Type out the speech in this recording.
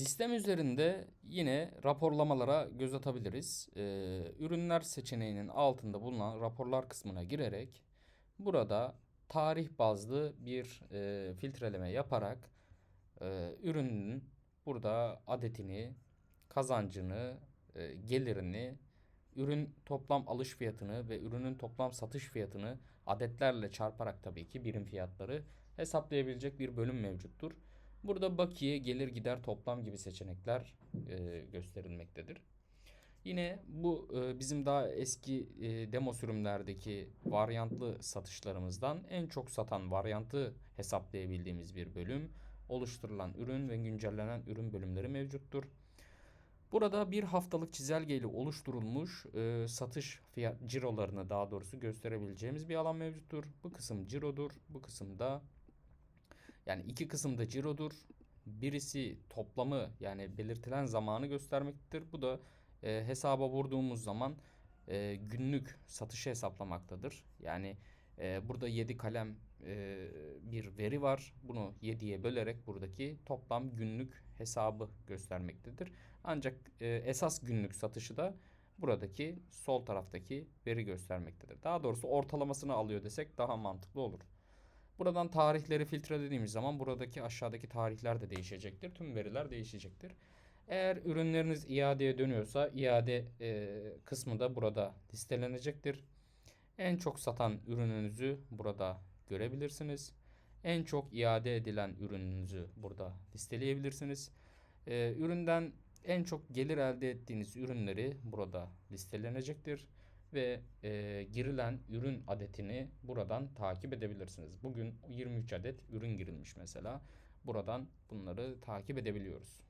Sistem üzerinde yine raporlamalara göz atabiliriz. Ee, ürünler seçeneğinin altında bulunan raporlar kısmına girerek burada tarih bazlı bir e, filtreleme yaparak e, ürünün burada adetini, kazancını, e, gelirini, ürün toplam alış fiyatını ve ürünün toplam satış fiyatını adetlerle çarparak tabii ki birim fiyatları hesaplayabilecek bir bölüm mevcuttur. Burada bakiye, gelir, gider, toplam gibi seçenekler e, gösterilmektedir. Yine bu e, bizim daha eski e, demo sürümlerdeki varyantlı satışlarımızdan en çok satan varyantı hesaplayabildiğimiz bir bölüm. Oluşturulan ürün ve güncellenen ürün bölümleri mevcuttur. Burada bir haftalık çizelgeyle oluşturulmuş e, satış fiyat cirolarını daha doğrusu gösterebileceğimiz bir alan mevcuttur. Bu kısım cirodur. Bu kısımda yani iki kısımda cirodur. Birisi toplamı yani belirtilen zamanı göstermektedir. Bu da e, hesaba vurduğumuz zaman e, günlük satışı hesaplamaktadır. Yani e, burada 7 kalem e, bir veri var. Bunu 7'ye bölerek buradaki toplam günlük hesabı göstermektedir. Ancak e, esas günlük satışı da buradaki sol taraftaki veri göstermektedir. Daha doğrusu ortalamasını alıyor desek daha mantıklı olur. Buradan tarihleri filtrelediğimiz zaman buradaki aşağıdaki tarihler de değişecektir. Tüm veriler değişecektir. Eğer ürünleriniz iadeye dönüyorsa iade e, kısmı da burada listelenecektir. En çok satan ürününüzü burada görebilirsiniz. En çok iade edilen ürününüzü burada listeleyebilirsiniz. E, üründen en çok gelir elde ettiğiniz ürünleri burada listelenecektir ve e, girilen ürün adetini buradan takip edebilirsiniz. Bugün 23 adet ürün girilmiş mesela. Buradan bunları takip edebiliyoruz.